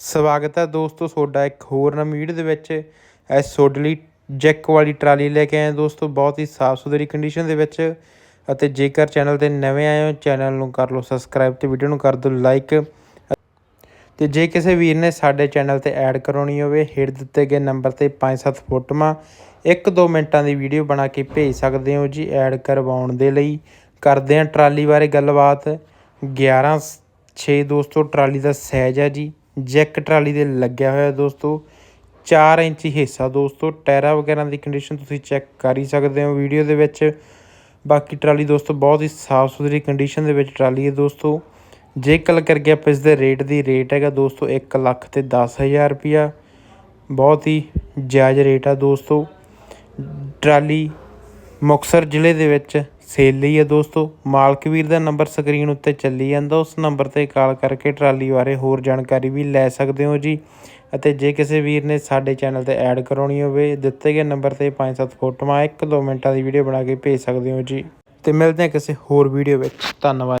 ਸਵਾਗਤ ਹੈ ਦੋਸਤੋ, ਤੁਹਾਡਾ ਇੱਕ ਹੋਰ ਨਵੀਂ ਵੀਡੀਓ ਦੇ ਵਿੱਚ। ਐਸ ਤੁਹਾਡੇ ਲਈ ਜੈਕ ਵਾਲੀ ਟਰਾਲੀ ਲੈ ਕੇ ਆਏ ਦੋਸਤੋ, ਬਹੁਤ ਹੀ ਸਾਫ਼ ਸੁਥਰੀ ਕੰਡੀਸ਼ਨ ਦੇ ਵਿੱਚ। ਅਤੇ ਜੇਕਰ ਚੈਨਲ ਤੇ ਨਵੇਂ ਆਏ ਹੋ, ਚੈਨਲ ਨੂੰ ਕਰ ਲਓ ਸਬਸਕ੍ਰਾਈਬ ਤੇ ਵੀਡੀਓ ਨੂੰ ਕਰ ਦਿਓ ਲਾਈਕ ਤੇ ਜੇ ਕਿਸੇ ਵੀਰ ਨੇ ਸਾਡੇ ਚੈਨਲ ਤੇ ਐਡ ਕਰਾਉਣੀ ਹੋਵੇ, ਹੇਠ ਦਿੱਤੇ ਗਏ ਨੰਬਰ ਤੇ 5-7 ਫੋਟੋਆਂ 1-2 ਮਿੰਟਾਂ ਦੀ ਵੀਡੀਓ ਬਣਾ ਕੇ ਭੇਜ ਸਕਦੇ ਹੋ ਜੀ ਐਡ ਕਰਵਾਉਣ ਦੇ ਲਈ। ਕਰਦੇ ਹਾਂ ਟਰਾਲੀ ਬਾਰੇ ਗੱਲਬਾਤ। 11 6 ਦੋਸਤੋ, ਟਰਾਲੀ ਦਾ ਸਾਈਜ਼ ਹੈ ਜੀ। ਜੈਕ ਟਰਾਲੀ ਦੇ ਲੱਗਿਆ ਹੋਇਆ ਦੋਸਤੋ 4 ਇੰਚੀ ਹਿੱਸਾ ਦੋਸਤੋ, ਟਾਇਰਾਂ ਵਗੈਰਾ ਦੀ ਕੰਡੀਸ਼ਨ ਤੁਸੀਂ ਚੈੱਕ ਕਰ ਹੀ ਸਕਦੇ ਹੋ ਵੀਡੀਓ ਦੇ ਵਿੱਚ। ਬਾਕੀ ਟਰਾਲੀ ਦੋਸਤੋ, ਬਹੁਤ ਹੀ ਸਾਫ਼ ਸੁਥਰੀ ਕੰਡੀਸ਼ਨ ਦੇ ਵਿੱਚ ਟਰਾਲੀ ਹੈ ਦੋਸਤੋ। ਜੇ ਗੱਲ ਕਰਕੇ ਆਪਾਂ ਇਸ ਦੇ ਰੇਟ ਦੀ ਰੇਟ ਹੈਗਾ ਦੋਸਤੋ 1 ਲੱਖ ਤੇ 10000 ਰੁਪਿਆ ਬਹੁਤ ਹੀ ਜਾਇਜ਼ ਰੇਟ ਆ ਦੋਸਤੋ। ਟਰਾਲੀ ਮੁਕਤਸਰ ਜ਼ਿਲ੍ਹੇ ਦੇ ਵਿੱਚ ਸੇਲ ਲਈ ਹੈ ਦੋਸਤੋ। ਮਾਲਕ ਵੀਰ ਦਾ ਨੰਬਰ ਸਕਰੀਨ ਉੱਤੇ ਚੱਲੀ ਜਾਂਦਾ। ਉਸ ਨੰਬਰ ਤੇ ਕਾਲ ਕਰਕੇ ਟਰਾਲੀ ਬਾਰੇ ਹੋਰ ਜਾਣਕਾਰੀ ਵੀ ਲੈ ਸਕਦੇ ਹੋ ਜੀ। ਅਤੇ ਜੇ ਕਿਸੇ ਵੀਰ ਨੇ ਸਾਡੇ ਚੈਨਲ ਤੇ ਐਡ ਕਰਾਉਣੀ ਹੋਵੇ, ਦਿੱਤੇ ਗਏ ਨੰਬਰ ਤੇ 5-7 ਫੋਟੋਆਂ 1-2 ਮਿੰਟਾਂ ਦੀ ਵੀਡੀਓ ਬਣਾ ਕੇ ਭੇਜ ਸਕਦੇ ਹੋ ਜੀ। ਤੇ ਮਿਲਦੇ ਹਾਂ ਕਿਸੇ ਹੋਰ ਵੀਡੀਓ ਵਿੱਚ। ਧੰਨਵਾਦ।